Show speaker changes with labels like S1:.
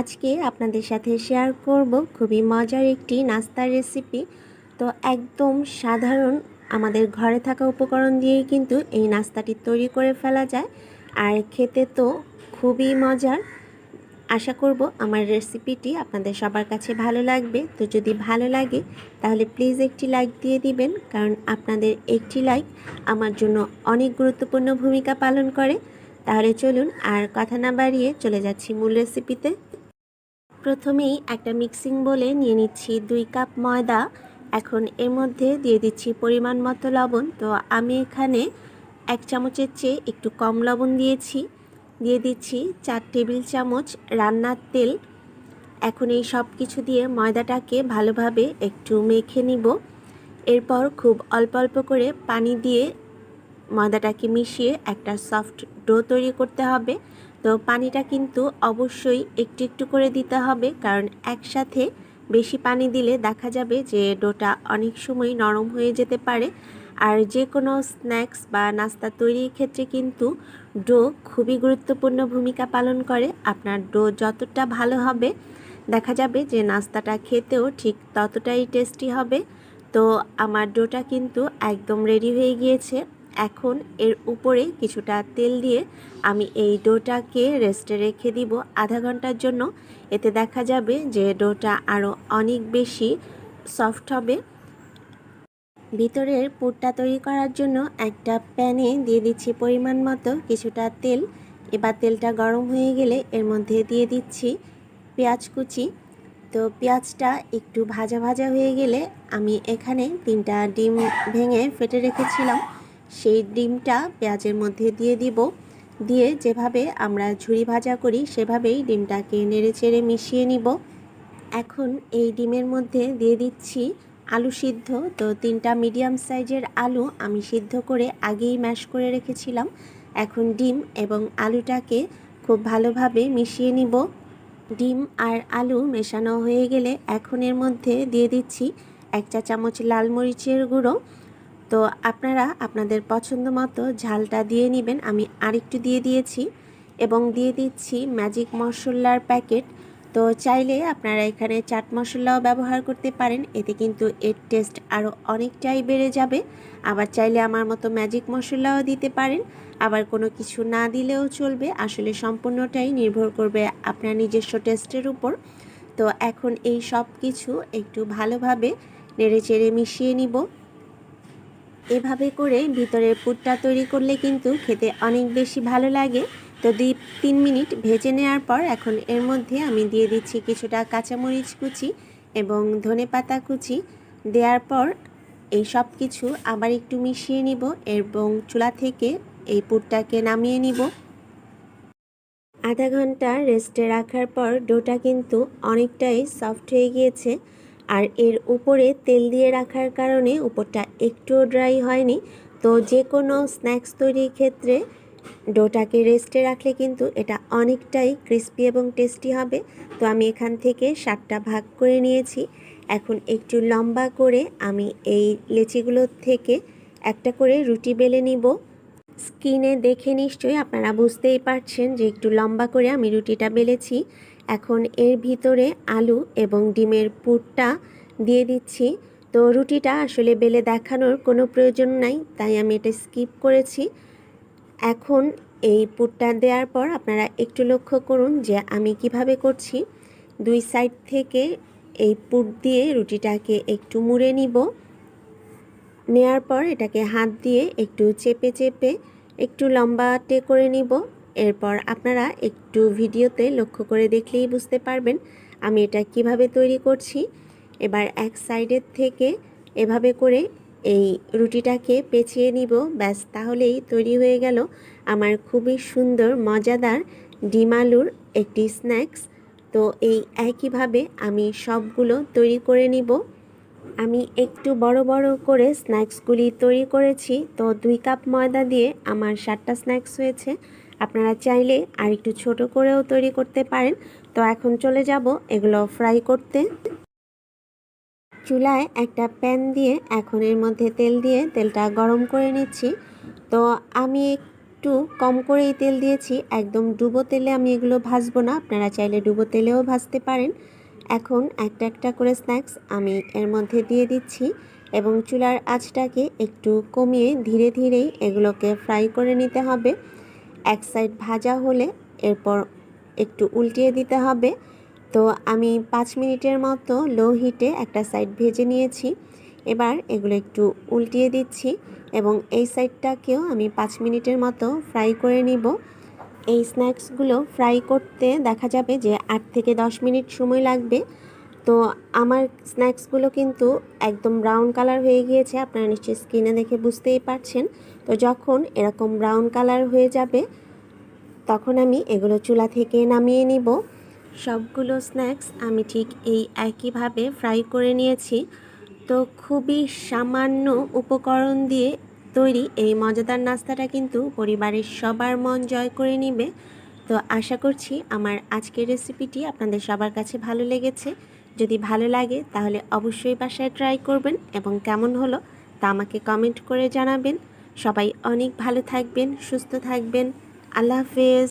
S1: আজকে আপনাদের সাথে শেয়ার করব খুবই মজার একটি নাস্তার রেসিপি তো একদম সাধারণ আমাদের ঘরে থাকা উপকরণ দিয়েই কিন্তু এই নাস্তাটি তৈরি করে ফেলা যায়। আর খেতে তো খুবই মজার। আশা করব আমার রেসিপিটি আপনাদের সবার কাছে ভালো লাগবে। তো যদি ভালো লাগে, তাহলে প্লিজ একটি লাইক দিয়ে দিবেন, কারণ আপনাদের একটি লাইক আমার জন্য অনেক গুরুত্বপূর্ণ ভূমিকা পালন করে। তাহলে চলুন আর কথা না বাড়িয়ে চলে যাচ্ছি মূল রেসিপিতে প্রথমেই একটা মিক্সিং বলে নিয়ে নিচ্ছি দুই কাপ ময়দা। এখন এর মধ্যে দিয়ে দিচ্ছি পরিমাণ মতো লবণ। তো আমি এখানে এক চামচের চেয়ে একটু কম লবণ দিয়েছি। দিয়ে দিচ্ছি চার টেবিল চামচ রান্নার তেল। এখন এই সব কিছু দিয়ে ময়দাটাকে ভালোভাবে একটু মেখে নিব। এরপর খুব অল্প অল্প করে পানি দিয়ে ময়দাটাকে মিশিয়ে একটা সফট ডো তৈরি করতে হবে। তো পানিটা কিন্তু অবশ্যই একটু একটু করে দিতে হবে, কারণ একসাথে বেশি পানি দিলে দেখা যাবে যে ডোটা অনেক সময় নরম হয়ে যেতে পারে। আর যে কোনো স্ন্যাক্স বা নাস্তা তৈরির ক্ষেত্রে কিন্তু ডো খুবই গুরুত্বপূর্ণ ভূমিকা পালন করে। আপনার ডো যতটা ভালো হবে, দেখা যাবে যে নাস্তাটা খেতেও ঠিক ততটাই টেস্টি হবে। তো আমার ডোটা কিন্তু একদম রেডি হয়ে গিয়েছে। এখন এর উপরে কিছুটা তেল দিয়ে আমি এই ডোটাকে রেস্টে রেখে দিব আধা ঘণ্টার জন্য। এতে দেখা যাবে যে ডোটা আরও অনেক বেশি সফট হবে। ভিতরের পুরটা তৈরি করার জন্য একটা প্যানে দিয়ে দিচ্ছি পরিমাণ মতো কিছুটা তেল। এবার তেলটা গরম হয়ে গেলে এর মধ্যে দিয়ে দিচ্ছি পেঁয়াজ কুচি। তো পেঁয়াজটা একটু ভাজা ভাজা হয়ে গেলে আমি এখানে তিনটা ডিম ভেঙে ফেটে রেখেছিলাম। সেই ডিমটা পেঁয়াজের মধ্যে দিয়ে দিব। দিয়ে যেভাবে আমরা ঝুরি ভাজা করি, সেভাবেই ডিমটাকে নেড়ে চেড়ে মিশিয়ে নিব। এখন এই ডিমের মধ্যে দিয়ে দিচ্ছি আলু সিদ্ধ। তো তিনটা মিডিয়াম সাইজের আলু আমি সিদ্ধ করে আগেই ম্যাশ করে রেখেছিলাম। এখন ডিম এবং আলুটাকে খুব ভালোভাবে মিশিয়ে নিব। ডিম আর আলু মেশানো হয়ে গেলে এখন এর মধ্যে দিয়ে দিচ্ছি এক চা চামচ লাল মরিচের গুঁড়ো। তো আপনারা আপনাদের পছন্দ মতো ঝালটা দিয়ে নেবেন। আমি আরেকটু দিয়ে দিয়েছি এবং দিয়ে দিচ্ছি ম্যাজিক মশলার প্যাকেট তো চাইলে আপনারা এখানে চাট মশলাও ব্যবহার করতে পারেন, এতে কিন্তু এর টেস্ট আরও অনেকটাই বেড়ে যাবে। আবার চাইলে আমার মতো ম্যাজিক মশলাও দিতে পারেন। আবার কোনো কিছু না দিলেও চলবে, আসলে সম্পূর্ণটাই নির্ভর করবে আপনার নিজস্ব টেস্টের উপর। তো এখন এই সব কিছু একটু ভালোভাবে নেড়ে চেড়ে মিশিয়ে নিব। এভাবে করে ভিতরের পুরটা তৈরি করলে কিন্তু খেতে অনেক বেশি ভালো লাগে। তো দুই, তিন মিনিট ভেজে নেওয়ার পর এখন এর মধ্যে আমি দিয়ে দিচ্ছি কিছুটা কাঁচামরিচ কুচি এবং ধনে পাতা কুচি। দেওয়ার পর এই সব কিছু আবার একটু মিশিয়ে নিব এবং চুলা থেকে এই পুরটাকে নামিয়ে নিব। আধা ঘণ্টা রেস্টে রাখার পর ডোটা কিন্তু অনেকটাই সফট হয়ে গিয়েছে। আর এর উপরে তেল দিয়ে রাখার কারণে উপরটা একটুও ড্রাই হয়নি। তো যে কোনো স্ন্যাক্স তৈরির ক্ষেত্রে ডোটাকে রেস্টে রাখলে কিন্তু এটা অনেকটাই ক্রিস্পি এবং টেস্টি হবে। তো আমি এখান থেকে সাতটা ভাগ করে নিয়েছি। এখন একটু লম্বা করে আমি এই লেচিগুলোর থেকে একটা করে রুটি বেলে নিব। স্কিনে দেখে নিশ্চয়ই আপনারা বুঝতেই পারছেন যে একটু লম্বা করে আমি রুটিটা বেলেছি। এখন এর ভিতরে আলু এবং ডিমের পুরটা দিয়ে দিচ্ছি। তো রুটিটা আসলে বেলে দেখানোর কোনো প্রয়োজন নাই, তাই আমি এটা স্কিপ করেছি। এখন এই পুরটা দেওয়ার পর আপনারা একটু লক্ষ্য করুন যে আমি কীভাবে করছি। দুই সাইড থেকে এই পুর দিয়ে রুটিটাকে একটু মুড়ে নিব। নেয়ার পর এটাকে হাত দিয়ে একটু চেপে চেপে একটু লম্বাটে করে নিব। এরপর আপনারা একটু ভিডিওতে লক্ষ্য করে দেখলেই বুঝতে পারবেন আমি এটা কীভাবে তৈরি করছি। এবার এক সাইডের থেকে এভাবে করে এই রুটিটাকে পেঁচিয়ে নিব। ব্যাস, তাহলেই তৈরি হয়ে গেল আমার খুবই সুন্দর, মজাদার ডিম আলুর একটি স্ন্যাক্স। তো এই একইভাবে আমি সবগুলো তৈরি করে নিব। আমি একটু বড় বড় করে স্ন্যাক্সগুলি তৈরি করেছি। তো দুই কাপ ময়দা দিয়ে আমার সাতটা স্ন্যাক্স হয়েছে। আপনারা চাইলে আর একটু ছোট করেও তৈরি করতে পারেন। তো এখন চলে যাব এগুলো ফ্রাই করতে। চুলায় একটা প্যান দিয়ে এখন এর মধ্যে তেল দিয়ে তেলটা গরম করে নিচ্ছি। তো আমি একটু কম করেই তেল দিয়েছি, একদম ডুবো তেলে আমি এগুলো ভাজবো না, আপনারা চাইলে ডুবো তেলেও ভাজতে পারেন। এখন একটা একটা করে স্ন্যাক্স আমি এর মধ্যে দিয়ে দিচ্ছি এবং চুলার আঁচটাকে একটু কমিয়ে ধীরে ধীরেই এগুলোকে ফ্রাই করে নিতে হবে। এক সাইড ভাজা হলে এরপর একটু উল্টিয়ে দিতে হবে। তো আমি পাঁচ মিনিটের মতো লো হিটে একটা সাইড ভেজে নিয়েছি। এবার এগুলো একটু উল্টিয়ে দিচ্ছি এবং এই সাইডটাকেও আমি পাঁচ মিনিটের মতো ফ্রাই করে নিব। এই স্ন্যাক্সগুলো ফ্রাই করতে দেখা যাবে যে আট থেকে দশ মিনিট সময় লাগবে। তো আমার স্ন্যাক্সগুলো কিন্তু একদম ব্রাউন কালার হয়ে গিয়েছে, আপনারা নিশ্চয়ই স্ক্রিনে দেখে বুঝতেই পারছেন। তো যখন এরকম ব্রাউন কালার হয়ে যাবে, তখন আমি এগুলো চুলা থেকে নামিয়ে নিব। সবগুলো স্ন্যাক্স আমি ঠিক এই একইভাবে ফ্রাই করে নিয়েছি। তো খুবই সামান্য উপকরণ দিয়ে তৈরি এই মজাদার নাস্তাটা কিন্তু পরিবারের সবার মন জয় করে নিবে। তো আশা করছি আমার আজকের রেসিপিটি আপনাদের সবার কাছে ভালো লেগেছে। যদি ভালো লাগে, তাহলে অবশ্যই বাসায় ট্রাই করবেন এবং কেমন হলো তা আমাকে কমেন্ট করে জানাবেন। সবাই অনেক ভালো থাকবেন, সুস্থ থাকবেন। আল্লাহ হাফেজ।